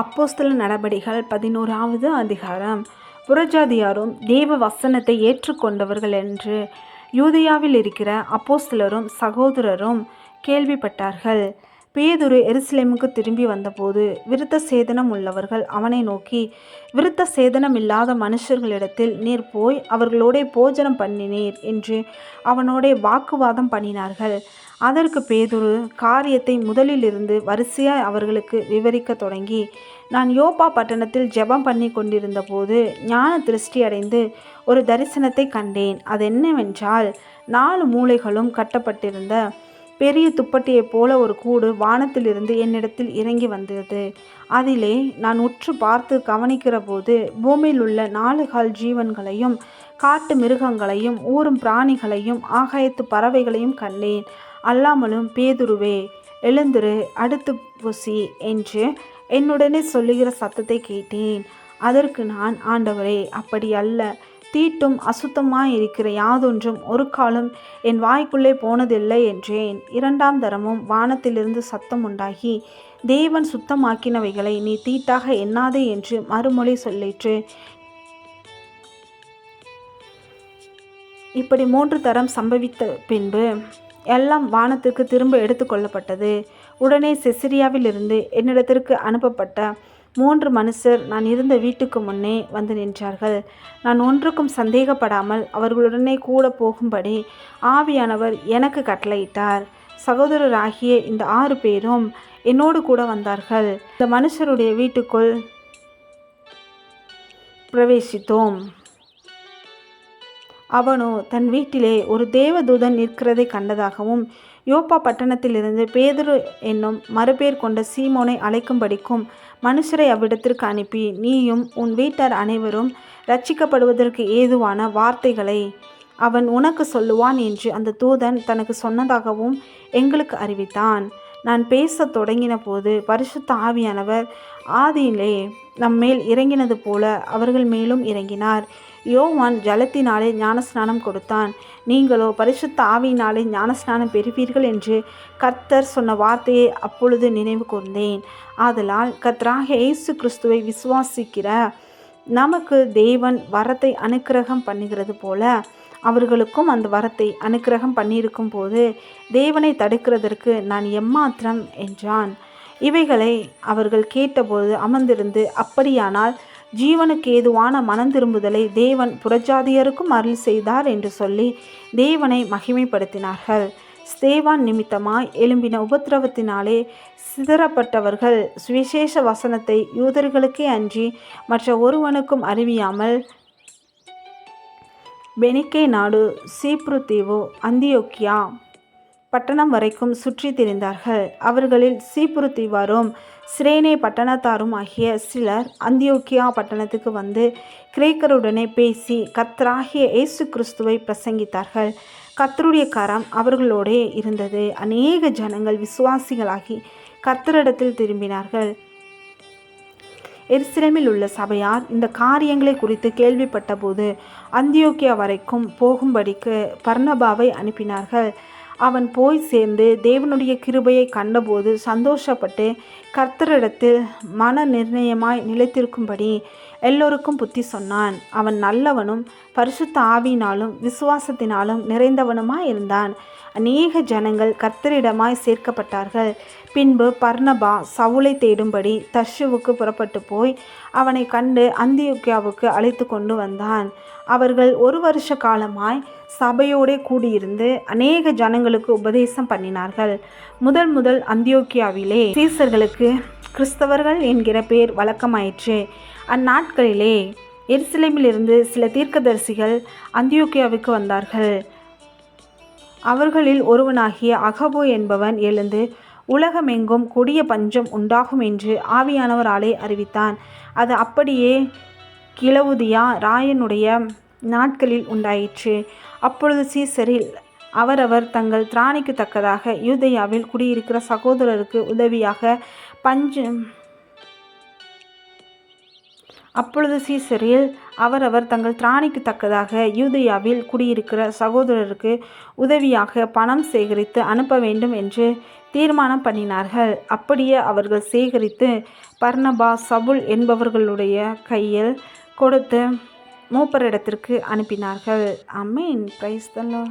அப்போஸ்தல நடபடிகள் பதினோராவது அதிகாரம். புறஜாதியாரும் தேவ வசனத்தை ஏற்றுக்கொண்டவர்கள் என்று யூதேயாவில் இருக்கிற அப்போஸ்தலரும் சகோதரரும் கேள்விப்பட்டார்கள். பேதுரு எருசலேமுக்கு திரும்பி வந்தபோது விருத்த சேதனம் உள்ளவர்கள் அவனை நோக்கி விருத்த சேதனம் இல்லாத மனுஷர்களிடத்தில் நீர் போய் அவர்களோடே போஜனம் பண்ணினீர் என்று அவனோடே வாக்குவாதம் பண்ணினார்கள். அதற்கு பேதுரு காரியத்தை முதலிலிருந்து வரிசையாய் அவர்களுக்கு விவரிக்க தொடங்கி நான் யோபா பட்டணத்தில் ஜெபம் பண்ணி கொண்டிருந்த போது ஞான திருஷ்டி அடைந்து ஒரு தரிசனத்தை கண்டேன். அது என்னவென்றால் நாலு மூலைகளும் கட்டப்பட்டிருந்த பெரிய துப்பட்டியைப் போல ஒரு கூடு வானத்திலிருந்து என்னிடத்தில் இறங்கி வந்தது. அதிலே நான் உற்று பார்த்து கவனிக்கிற போது பூமியில் உள்ள நாலு கால் ஜீவன்களையும் காட்டு மிருகங்களையும் ஊறும் பிராணிகளையும் ஆகாயத்து பறவைகளையும் கண்டேன். அல்லாமலும் பேதுருவே எழுந்துரு அடுத்து புசி என்று என்னுடனே சொல்லுகிற சத்தத்தை கேட்டேன். அதற்கு நான் ஆண்டவரே அப்படி அல்ல. தீட்டும் அசுத்தமாய் இருக்கிற யாதொன்றும் ஒரு காலம் என் வாய்க்குள்ளே போனதில்லை என்றேன். இரண்டாம் தரமும் வானத்திலிருந்து சத்தம் உண்டாகி தேவன் சுத்தமாக்கினவைகளை நீ தீட்டாக எண்ணாதே என்று மறுமொழி சொல்லிற்று. இப்படி மூன்று தரம் சம்பவித்த பின்பு எல்லாம் வானத்திற்கு திரும்ப எடுத்துக்கொள்ளப்பட்டது உடனே செசிரியாவிலிருந்து என்னிடத்திற்கு அனுப்பப்பட்ட மூன்று மனுஷர் நான் இருந்த வீட்டுக்கு முன்னே வந்து நின்றார்கள். நான் ஒன்றுக்கும் சந்தேகப்படாமல் அவர்களுடனே கூட போகும்படி ஆவியானவர் எனக்கு கட்டளையிட்டார். சகோதரராகிய இந்த ஆறு பேரும் என்னோடு கூட வந்தார்கள். இந்த மனுஷருடைய வீட்டுக்குள் பிரவேசித்தோம். அவனோ தன் வீட்டிலே ஒரு தேவதூதன் நிற்கிறதை கண்டதாகவும் யோப்பா பட்டணத்திலிருந்து பேதுரு என்னும் மறுபேர் கொண்ட சீமோனை அழைக்கும்படிக்கும் மனுஷரை அவ்விடத்திற்கு அனுப்பி நீயும் உன் வீட்டார் அனைவரும் ரட்சிக்கப்படுவதற்கு ஏதுவான வார்த்தைகளை அவன் உனக்கு சொல்லுவான் என்று அந்த தூதன் தனக்கு சொன்னதாகவும் எங்களுக்கு அறிவித்தான். நான் பேசத் தொடங்கின போது பரிசுத்த ஆவியானவர் ஆதியிலே நம்மேல் இறங்கினது போல அவர்கள் மேலும் இறங்கினார். யோவான் ஜலத்தினாலே ஞானஸ்நானம் கொடுத்தான். நீங்களோ பரிசுத்த ஆவியினாலே ஞானஸ்நானம் பெறுவீர்கள் என்று கர்த்தர் சொன்ன வார்த்தையை அப்பொழுது நினைவு கூர்ந்தேன் ஆதலால் கர்த்தராக இயேசு கிறிஸ்துவை விசுவாசிக்கிற நமக்கு தேவன் வரத்தை அனுக்கிரகம் பண்ணுகிறது போல அவர்களுக்கும் அந்த வரத்தை அனுக்கிரகம் பண்ணியிருக்கும் போது தேவனை தடுக்கிறதற்கு நான் எம்மாத்திரம் என்றான். இவைகளை அவர்கள் கேட்டபோது அமர்ந்திருந்து அப்படியானால் ஜீவனுக்கு ஏதுவான மனம் திரும்புதலை தேவன் புறஜாதியருக்கும் அருள் செய்தார் என்று சொல்லி தேவனை மகிமைப்படுத்தினார்கள். ஸ்தேவான் நிமித்தமாய் எழும்பின உபத்திரவத்தினாலே சிதறப்பட்டவர்கள் சுவிசேஷ வசனத்தை யூதர்களுக்கே அன்றி மற்ற ஒருவனுக்கும் அறிவியாமல் பெனிக்கே நாடு சீப்ரு தீவு அந்தியோக்கியா பட்டணம் வரைக்கும் சுற்றி திரிந்தார்கள். அவர்களில் சீப்புரு தீவாரும் சிரேனே பட்டணத்தாரும் ஆகிய சிலர் அந்தியோக்கியா பட்டணத்துக்கு வந்து கிரேக்கருடனே பேசி கத்தராகிய இயேசு கிறிஸ்துவை பிரசங்கித்தார்கள். கத்தருடைய கரம் அவர்களோடே இருந்தது. அநேக ஜனங்கள் விசுவாசிகளாகி கத்தரிடத்தில் திரும்பினார்கள். எருசலேமில் உள்ள சபையார் இந்த காரியங்களை குறித்து கேள்விப்பட்டபோது அந்தியோக்கியா வரைக்கும் போகும்படிக்கு பர்ணபாவை அனுப்பினார்கள். அவன் போய் சேர்ந்து தேவனுடைய கிருபையை கண்டபோது சந்தோஷப்பட்டு கர்த்தரிடத்தில் மன நிர்ணயமாய் நிலைத்திருக்கும்படி எல்லோருக்கும் புத்தி சொன்னான். அவன் நல்லவனும் பரிசுத்த ஆவியினாலும் விசுவாசத்தினாலும் நிறைந்தவனுமாய் இருந்தான். அநேக ஜனங்கள் கர்த்தரிடமாய் சேர்க்கப்பட்டார்கள். பின்பு பர்ணபா சவுளை தேடும்படி தர்ஷுவுக்கு புறப்பட்டு போய் அவனை கண்டு அந்தியோக்கியாவுக்கு அழைத்து கொண்டு வந்தான். அவர்கள் ஒரு வருஷ காலமாய் சபையோடே கூடியிருந்து அநேக ஜனங்களுக்கு உபதேசம் பண்ணினார்கள். முதல் முதல் அந்தியோக்கியாவிலே சீசர்களுக்கு கிறிஸ்தவர்கள் என்கிற பேர் வழக்கமாயிற்று. அந்நாட்களிலே எருசலேமிலிருந்து சில தீர்க்கதரிசிகள் அந்தியோக்கியாவுக்கு வந்தார்கள். அவர்களில் ஒருவனாகிய அகபோ என்பவன் எழுந்து உலகமெங்கும் கொடிய பஞ்சம் உண்டாகும் என்று ஆவியானவராலே அறிவித்தான். அது அப்படியே கிளவுதியா ராயனுடைய நாட்களில் உண்டாயிற்று. அப்பொழுது சீசரில் அவரவர் தங்கள் திராணிக்கு தக்கதாக யூதயாவில் குடியிருக்கிற சகோதரருக்கு உதவியாக பஞ்சு அப்பொழுது சீசரில் அவரவர் தங்கள் திராணிக்கு தக்கதாக யூதயாவில் குடியிருக்கிற சகோதரருக்கு உதவியாக பணம் சேகரித்து அனுப்ப வேண்டும் என்று தீர்மானம் பண்ணினார்கள். அப்படியே அவர்கள் சேகரித்து பர்ணபா சபுல் என்பவர்களுடைய கையில் கொடுத்து மூப்பரிடத்திற்கு அனுப்பினார்கள். அம்மீன் பிரைஸ் தல்லோ